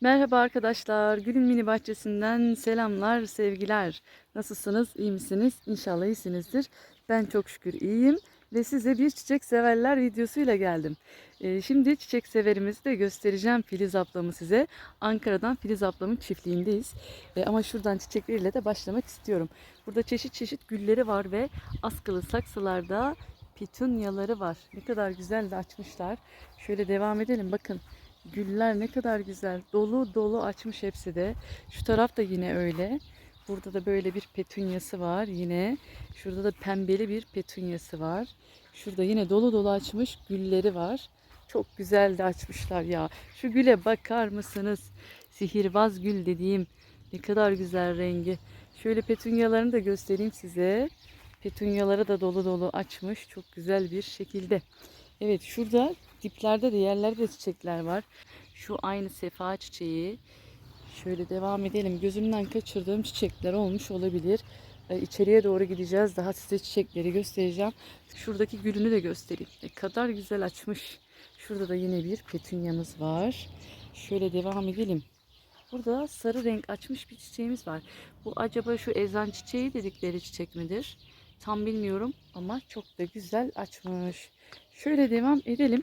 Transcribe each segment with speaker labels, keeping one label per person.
Speaker 1: Merhaba arkadaşlar. Gül'ün mini bahçesinden selamlar, sevgiler. Nasılsınız? İyi misiniz? İnşallah iyisinizdir. Ben çok şükür iyiyim ve size bir çiçek severler videosuyla geldim. Ee, şimdi çiçek severimizi de göstereceğim Filiz ablamı size. Ankara'dan Filiz ablamın çiftliğindeyiz. Ee, ama şuradan çiçekleriyle de başlamak istiyorum. Burada çeşit çeşit gülleri var ve askılı saksılarda petunyaları var. Ne kadar güzel de açmışlar. Şöyle devam edelim. Bakın Güller ne kadar güzel. Dolu dolu açmış hepsi de. Şu taraf da yine öyle. Burada da böyle bir petunyası var yine. Şurada da pembeli bir petunyası var. Şurada yine dolu dolu açmış gülleri var. Çok güzel de açmışlar ya. Şu güle bakar mısınız? Sihirbaz gül dediğim. Ne kadar güzel rengi. Şöyle petunyalarını da göstereyim size. Petunyaları da dolu dolu açmış. Çok güzel bir şekilde. Evet şurada diplerde de yerlerde de çiçekler var. Şu aynı sefa çiçeği. Şöyle devam edelim. Gözümden kaçırdığım çiçekler olmuş olabilir. Ee, İçeriye doğru gideceğiz. Daha size çiçekleri göstereceğim. Şuradaki gülünü de göstereyim. Ne kadar güzel açmış. Şurada da yine bir petunyamız var. Şöyle devam edelim. Burada sarı renk açmış bir çiçeğimiz var. Bu acaba şu ezan çiçeği dedikleri çiçek midir? Tam bilmiyorum ama çok da güzel açmış. Şöyle devam edelim.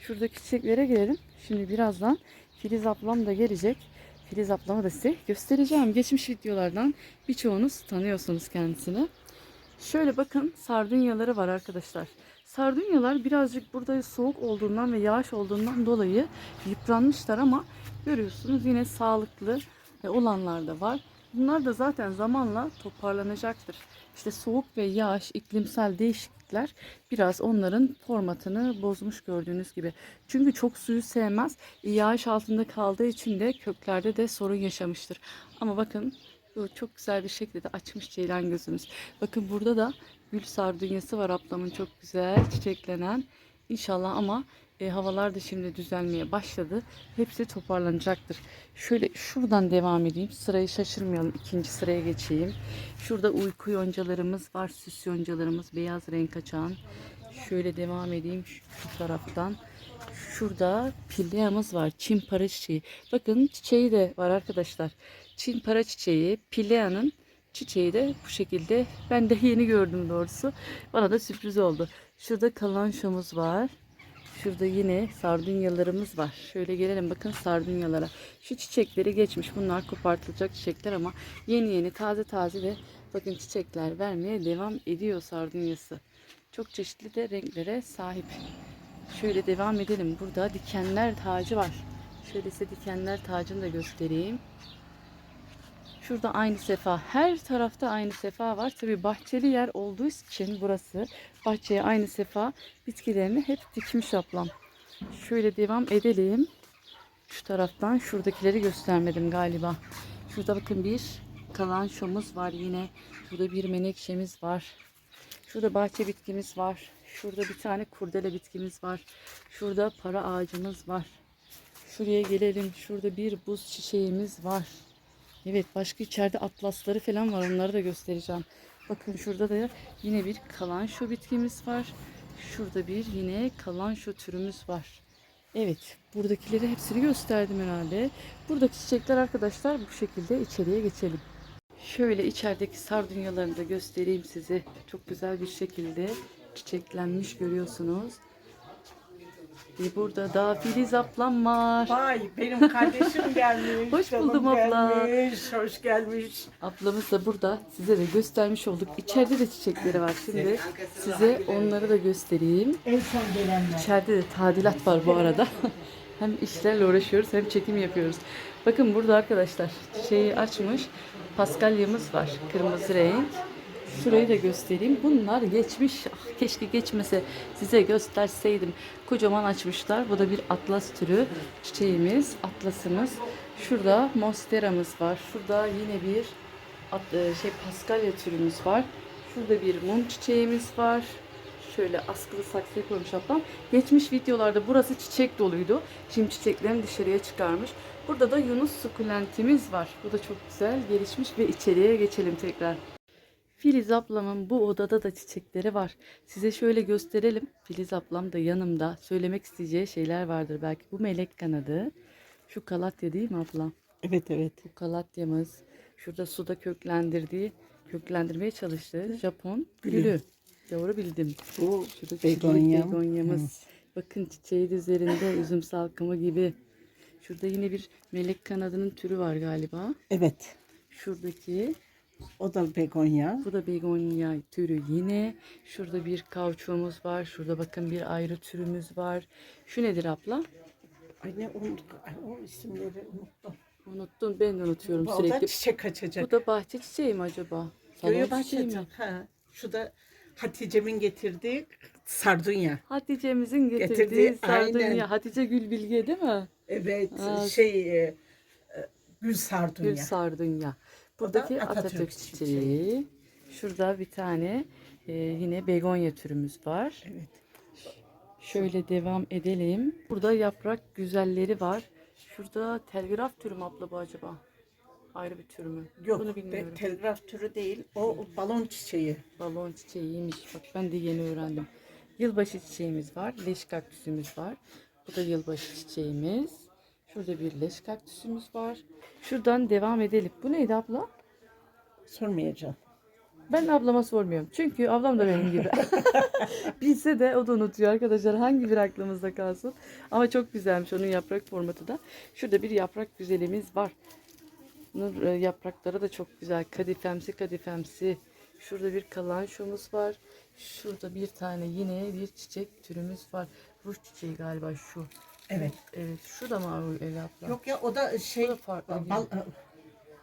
Speaker 1: Şuradaki çiçeklere gelelim. Şimdi birazdan Filiz ablam da gelecek. Filiz ablamı da size göstereceğim. Geçmiş videolardan birçoğunuz tanıyorsunuz kendisini. Şöyle bakın sardunyaları var arkadaşlar. Sardunyalar birazcık burada soğuk olduğundan ve yağış olduğundan dolayı yıpranmışlar ama görüyorsunuz yine sağlıklı olanlar da var. Bunlar da zaten zamanla toparlanacaktır. İşte soğuk ve yağış, iklimsel değişiklikler biraz onların formatını bozmuş gördüğünüz gibi. Çünkü çok suyu sevmez. Yağış altında kaldığı için de köklerde de sorun yaşamıştır. Ama bakın çok güzel bir şekilde açmış ceylan gözümüz. Bakın burada da gül sardunyası var ablamın çok güzel çiçeklenen. İnşallah ama e, havalar da şimdi düzelmeye başladı. Hepsi toparlanacaktır. Şöyle şuradan devam edeyim. Sırayı şaşırmayalım. İkinci sıraya geçeyim. Şurada uyku yoncalarımız var. Süs yoncalarımız beyaz renk açan. Şöyle devam edeyim şu, şu taraftan. Şurada pilyamız var. Çin para çiçeği. Bakın çiçeği de var arkadaşlar. Çin para çiçeği. Pilyanın çiçeği de bu şekilde. Ben de yeni gördüm doğrusu. Bana da sürpriz oldu. Şurada kalanşomuz var. Şurada yine sardunyalarımız var. Şöyle gelelim bakın sardunyalara. Şu çiçekleri geçmiş. Bunlar kopartılacak çiçekler ama yeni yeni taze taze ve bakın çiçekler vermeye devam ediyor sardunyası. Çok çeşitli de renklere sahip. Şöyle devam edelim. Burada dikenler tacı var. Şöyle size dikenler tacını da göstereyim. Şurada aynı sefa. Her tarafta aynı sefa var. Tabi bahçeli yer olduğu için burası bahçeye aynı sefa bitkilerini hep dikmiş ablam. Şöyle devam edelim. Şu taraftan şuradakileri göstermedim galiba. Şurada bakın bir kalançomuz var yine. Burada bir menekşemiz var. Şurada bahçe bitkimiz var. Şurada bir tane kurdele bitkimiz var. Şurada para ağacımız var. Şuraya gelelim. Şurada bir buz çiçeğimiz var. Evet başka içeride atlasları falan var onları da göstereceğim. Bakın şurada da yine bir kalanşo bitkimiz var. Şurada bir yine kalanşo türümüz var. Evet buradakileri hepsini gösterdim herhalde. Buradaki çiçekler arkadaşlar bu şekilde içeriye geçelim. Şöyle içerideki sardunyalarını da göstereyim size. Çok güzel bir şekilde çiçeklenmiş görüyorsunuz. Ve burada da Filiz ablam var.
Speaker 2: Vay benim kardeşim gelmiş.
Speaker 1: Hoş
Speaker 2: canım
Speaker 1: buldum abla.
Speaker 2: Gelmiş, hoş gelmiş.
Speaker 1: Ablamız da burada size de göstermiş olduk. İçeride de çiçekleri var. Şimdi size onları da göstereyim.
Speaker 2: En son gelenler.
Speaker 1: İçeride de tadilat var bu arada. hem işlerle uğraşıyoruz hem çekim yapıyoruz. Bakın burada arkadaşlar çiçeği açmış. Paskalyamız var. Kırmızı renk. Şurayı da göstereyim. Bunlar geçmiş. Ah, keşke geçmese size gösterseydim. Kocaman açmışlar. Bu da bir atlas türü çiçeğimiz. Atlasımız. Şurada monsteramız var. Şurada yine bir at- e, şey paskalya türümüz var. Şurada bir mum çiçeğimiz var. Şöyle askılı saksıya koymuş ablam. Geçmiş videolarda burası çiçek doluydu. Şimdi çiçeklerini dışarıya çıkarmış. Burada da Yunus sukulentimiz var. Bu da çok güzel gelişmiş ve içeriye geçelim tekrar. Filiz ablamın bu odada da çiçekleri var. Size şöyle gösterelim. Filiz ablam da yanımda. Söylemek isteyeceği şeyler vardır belki. Bu melek kanadı. Şu kalatya değil mi abla?
Speaker 2: Evet evet.
Speaker 1: Bu kalatyamız. Şurada suda köklendirdiği, köklendirmeye çalıştığı Japon
Speaker 2: Gülü.
Speaker 1: gülü. Doğru bildim.
Speaker 2: Bu begonya.
Speaker 1: begonyamız. Bakın çiçeği de üzerinde üzüm salkımı gibi. Şurada yine bir melek kanadının türü var galiba.
Speaker 2: Evet.
Speaker 1: Şuradaki
Speaker 2: O da begonya.
Speaker 1: bu da begonya türü yine. Şurada bir kavçuğumuz var. Şurada bakın bir ayrı türümüz var. Şu nedir abla?
Speaker 2: Ay ne. Ay, o isimleri unuttum.
Speaker 1: Unuttum ben de unutuyorum
Speaker 2: O da
Speaker 1: sürekli.
Speaker 2: çiçek açacak.
Speaker 1: Bu da bahçe çiçeği mi acaba? Salon
Speaker 2: Göğe
Speaker 1: çiçeği mi?
Speaker 2: Ha. Şu da Hatice'min getirdiği sardunya.
Speaker 1: Hatice'mizin getirdiği
Speaker 2: Getirdiği,
Speaker 1: sardunya.
Speaker 2: aynen.
Speaker 1: Hatice Gülbilge değil mi?
Speaker 2: Evet.
Speaker 1: Aa,
Speaker 2: şey e, e, gül sardunya.
Speaker 1: Gül sardunya. Buradaki
Speaker 2: Atatürk
Speaker 1: Atatürk,
Speaker 2: çiçeği.
Speaker 1: çiçeği. Şurada bir tane e, yine begonya türümüz var.
Speaker 2: Evet.
Speaker 1: Şöyle devam edelim. Burada yaprak güzelleri var. Şurada telgraf türü mü abla bu acaba? Ayrı bir tür mü?
Speaker 2: Yok
Speaker 1: Bunu bilmiyorum.
Speaker 2: telgraf türü değil. O, o balon çiçeği.
Speaker 1: Balon çiçeğiymiş. Bak ben de yeni öğrendim. Yılbaşı çiçeğimiz var. Leş kaktüsümüz var. Bu da yılbaşı çiçeğimiz. Şurada bir leş kaktüsümüz var. Şuradan devam edelim. Bu neydi abla?
Speaker 2: Sormayacağım.
Speaker 1: Ben ablama sormuyorum. Çünkü ablam da benim gibi. Bilse de o da unutuyor arkadaşlar. Hangi bir aklımızda kalsın. Ama çok güzelmiş onun yaprak formatı da. Şurada bir yaprak güzelimiz var. Bunun e, yaprakları da çok güzel. Kadifemsi kadifemsi. Şurada bir kalançomuz var. Şurada bir tane yine bir çiçek türümüz var. Ruh çiçeği galiba şu.
Speaker 2: Evet.
Speaker 1: Evet. Şu da mı öyle abla?
Speaker 2: Yok ya o da şey
Speaker 1: Bu da farklı
Speaker 2: bal,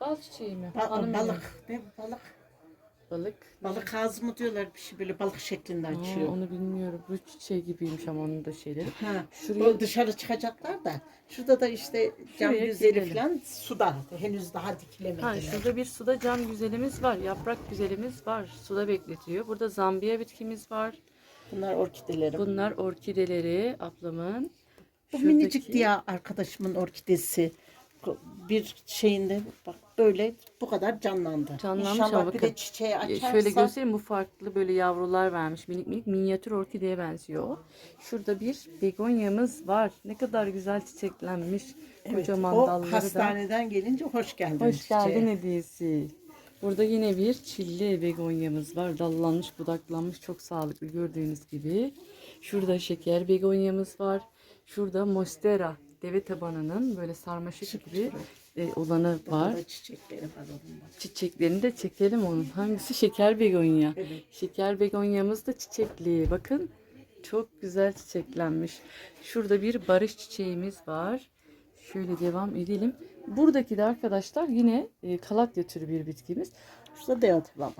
Speaker 1: Bal çiçeği mi?
Speaker 2: ba-
Speaker 1: Hanım
Speaker 2: balık. Ne balık?
Speaker 1: Balık.
Speaker 2: Balık ağzı mı diyorlar bir şey böyle balık şeklinde
Speaker 1: Aa,
Speaker 2: açıyor.
Speaker 1: onu bilmiyorum. Bu çiçeği gibiymiş ama onun da şeyleri.
Speaker 2: Ha,
Speaker 1: Şuraya-
Speaker 2: dışarı çıkacaklar da şurada da işte cam
Speaker 1: Şuraya
Speaker 2: güzeli falan suda henüz daha dikilemediler.
Speaker 1: Ha, şurada bir suda cam güzelimiz var. Yaprak güzelimiz var. Suda bekletiyor. Burada zambiya bitkimiz var.
Speaker 2: Bunlar orkidelerim.
Speaker 1: Bunlar orkideleri ablamın.
Speaker 2: Bu
Speaker 1: Şuradaki-
Speaker 2: minicik diye arkadaşımın orkidesi bir şeyinde bak böyle bu kadar canlandı.
Speaker 1: Canlanmış
Speaker 2: İnşallah
Speaker 1: ama
Speaker 2: bir
Speaker 1: bakın.
Speaker 2: de çiçeği
Speaker 1: Ee,
Speaker 2: açarsa.
Speaker 1: Şöyle göstereyim bu farklı böyle yavrular vermiş. Minik minik minyatür orkideye benziyor. Şurada bir begonyamız var. Ne kadar güzel çiçeklenmiş.
Speaker 2: Evet,
Speaker 1: Kocaman
Speaker 2: o
Speaker 1: dalları da.
Speaker 2: hastaneden gelince hoş geldin.
Speaker 1: Hoş geldin hediyesi. Burada yine bir çilli begonyamız var. Dallanmış, budaklanmış. Çok sağlıklı gördüğünüz gibi. Şurada şeker begonyamız var. Şurada monstera deve tabanının böyle sarmaşık gibi e, olanı var.
Speaker 2: da çiçekleri var onun. da.
Speaker 1: Çiçeklerini de çekelim onun. Hangisi? Şeker begonya.
Speaker 2: Evet.
Speaker 1: Şeker begonyamız da çiçekli. Bakın çok güzel çiçeklenmiş. Şurada bir barış çiçeğimiz var. Şöyle devam edelim. Buradaki de arkadaşlar yine e, kalatya türü bir bitkimiz.
Speaker 2: Şurada deontolama.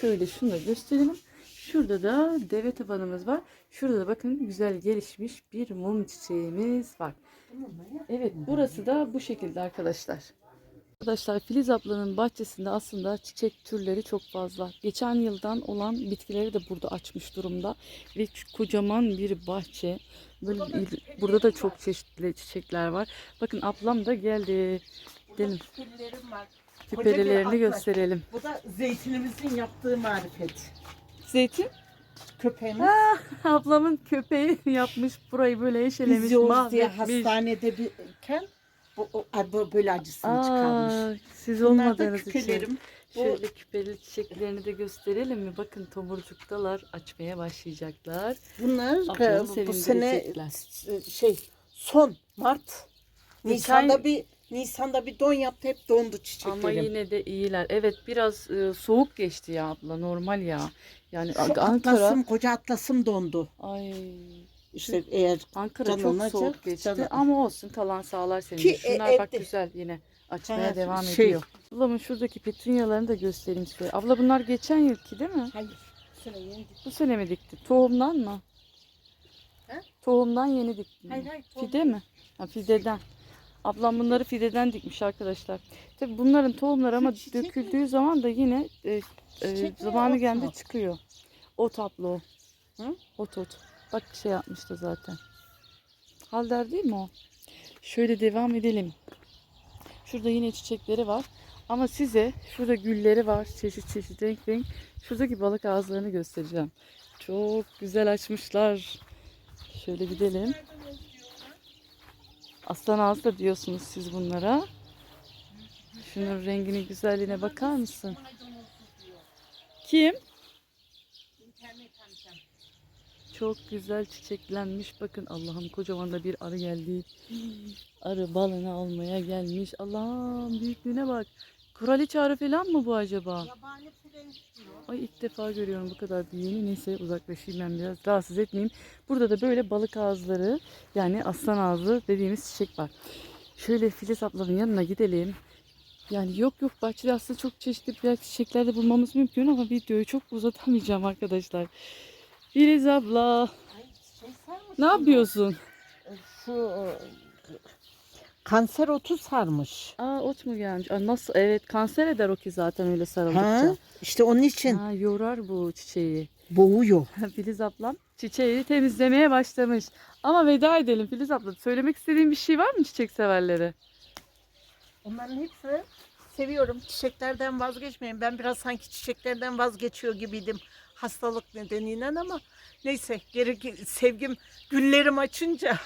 Speaker 1: Şöyle şunu da gösterelim. Şurada da deve tabanımız var. Şurada da bakın güzel gelişmiş bir mum çiçeğimiz var. Evet burası da bu şekilde arkadaşlar. Arkadaşlar Filiz ablanın bahçesinde aslında çiçek türleri çok fazla. Geçen yıldan olan bitkileri de burada açmış durumda. Ve kocaman bir bahçe. Böyle il- burada da çok çeşitli çiçekler var. Bakın ablam da geldi. Gidelim.
Speaker 2: Var. Atlas.
Speaker 1: gösterelim.
Speaker 2: Bu da zeytinimizin yaptığı marifet.
Speaker 1: Zeytin.
Speaker 2: Köpeğimiz
Speaker 1: Ablamın köpeği yapmış burayı böyle eşelemiş,
Speaker 2: biz Yavuz diye hastanede birken bu, o- bu böyle acısını çıkarmış.
Speaker 1: Siz
Speaker 2: Bunlar da
Speaker 1: olmadığınız için.
Speaker 2: Bu
Speaker 1: Şöyle küpeli çiçeklerini de gösterelim mi? Bakın tomurcuktalar açmaya başlayacaklar.
Speaker 2: bunlar e, bu, bu sene
Speaker 1: sevindirecekler.
Speaker 2: e, şey son Mart Nisan'da bir Nisan'da bir don yaptı hep dondu çiçeklerim.
Speaker 1: Ama yine de iyiler. Evet biraz e, soğuk geçti ya abla normal ya. Yani
Speaker 2: Şu
Speaker 1: Ankara
Speaker 2: atlasım, koca atlasım dondu.
Speaker 1: ay
Speaker 2: İşte eğer
Speaker 1: Ankara
Speaker 2: Canın
Speaker 1: çok soğuk geçti
Speaker 2: canın-
Speaker 1: ama olsun kalan sağlar seni.
Speaker 2: Ki, e,
Speaker 1: Şunlar bak
Speaker 2: evde-
Speaker 1: güzel yine açmaya
Speaker 2: Ha,
Speaker 1: devam
Speaker 2: şey-
Speaker 1: ediyor. Ablamın şuradaki petunyalarını da göstereyim size. Abla bunlar geçen yılki değil mi?
Speaker 2: hayır bu sene yeni diktim.
Speaker 1: Bu sene mi dikti? Tohumdan mı?
Speaker 2: He?
Speaker 1: Tohumdan yeni dikti.
Speaker 2: Hayır hayır.
Speaker 1: Fide mi? Ha, fideden. Ablam bunları fideden dikmiş arkadaşlar. Tabi bunların tohumları ama
Speaker 2: çiçek mi?
Speaker 1: döküldüğü zaman da yine e, e,
Speaker 2: Çiçek mi,
Speaker 1: zamanı
Speaker 2: ot
Speaker 1: geldi
Speaker 2: mu?
Speaker 1: çıkıyor. Ot abla o.
Speaker 2: Hı?
Speaker 1: Ot ot. Bak şey yapmıştı zaten. Halder değil mi o? Şöyle devam edelim. Şurada yine çiçekleri var. Ama size şurada gülleri var. Çeşit çeşit renk renk. Şuradaki balık ağızlarını göstereceğim. Çok güzel açmışlar. Şöyle gidelim. Aslan ağzı da diyorsunuz siz bunlara. Şunun renginin güzelliğine bakar mısın? Kim? Çok güzel çiçeklenmiş. Bakın Allah'ım kocaman da bir arı geldi. Arı balını almaya gelmiş. Allah'ım büyüklüğüne bak. Kraliçe arı falan mı bu acaba?
Speaker 2: Yabani.
Speaker 1: Ay ilk defa görüyorum bu kadar büyüğünü. Neyse uzaklaşayım ben biraz. Rahatsız etmeyeyim. Burada da böyle balık ağızları yani aslan ağzı dediğimiz çiçek var. Şöyle Filiz ablanın yanına gidelim. Yani yok yok bahçede aslında çok çeşitli birer çiçekler de bulmamız mümkün ama videoyu çok uzatamayacağım arkadaşlar. Filiz abla
Speaker 2: Ay şey
Speaker 1: ne yapıyorsun?
Speaker 2: Şu kanser otu sarmış.
Speaker 1: Aa ot mu gelmiş? Aa, nasıl? Evet kanser eder o ki zaten öyle sarıldıkça.
Speaker 2: Ha? İşte onun için
Speaker 1: Ha, yorar bu çiçeği.
Speaker 2: boğuyor.
Speaker 1: Filiz ablam çiçeği temizlemeye başlamış. Ama veda edelim Filiz abla. Söylemek istediğin bir şey var mı çiçek severlere?
Speaker 2: Onların hepsi seviyorum. Çiçeklerden vazgeçmeyin. Ben biraz sanki çiçeklerden vazgeçiyor gibiydim hastalık nedeniyle ama neyse geri sevgim güllerim açınca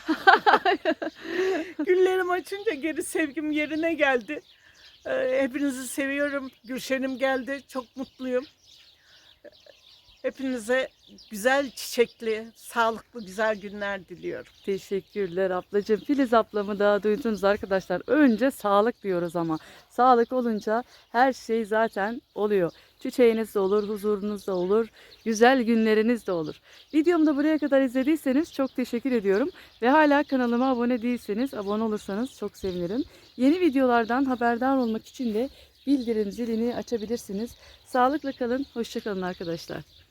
Speaker 2: güllerim açınca geri sevgim yerine geldi. Ee, Hepinizi seviyorum. Gülşen'im geldi. Çok mutluyum. Hepinize güzel çiçekli, sağlıklı, güzel günler diliyorum.
Speaker 1: Teşekkürler ablacığım. Filiz ablamı da duydunuz arkadaşlar. Önce sağlık diyoruz ama. Sağlık olunca her şey zaten oluyor. Çiçeğiniz de olur, huzurunuz da olur, güzel günleriniz de olur. Videomu da buraya kadar izlediyseniz çok teşekkür ediyorum. Ve hala kanalıma abone değilseniz abone olursanız çok sevinirim. Yeni videolardan haberdar olmak için de bildirim zilini açabilirsiniz. Sağlıkla kalın, hoşçakalın arkadaşlar.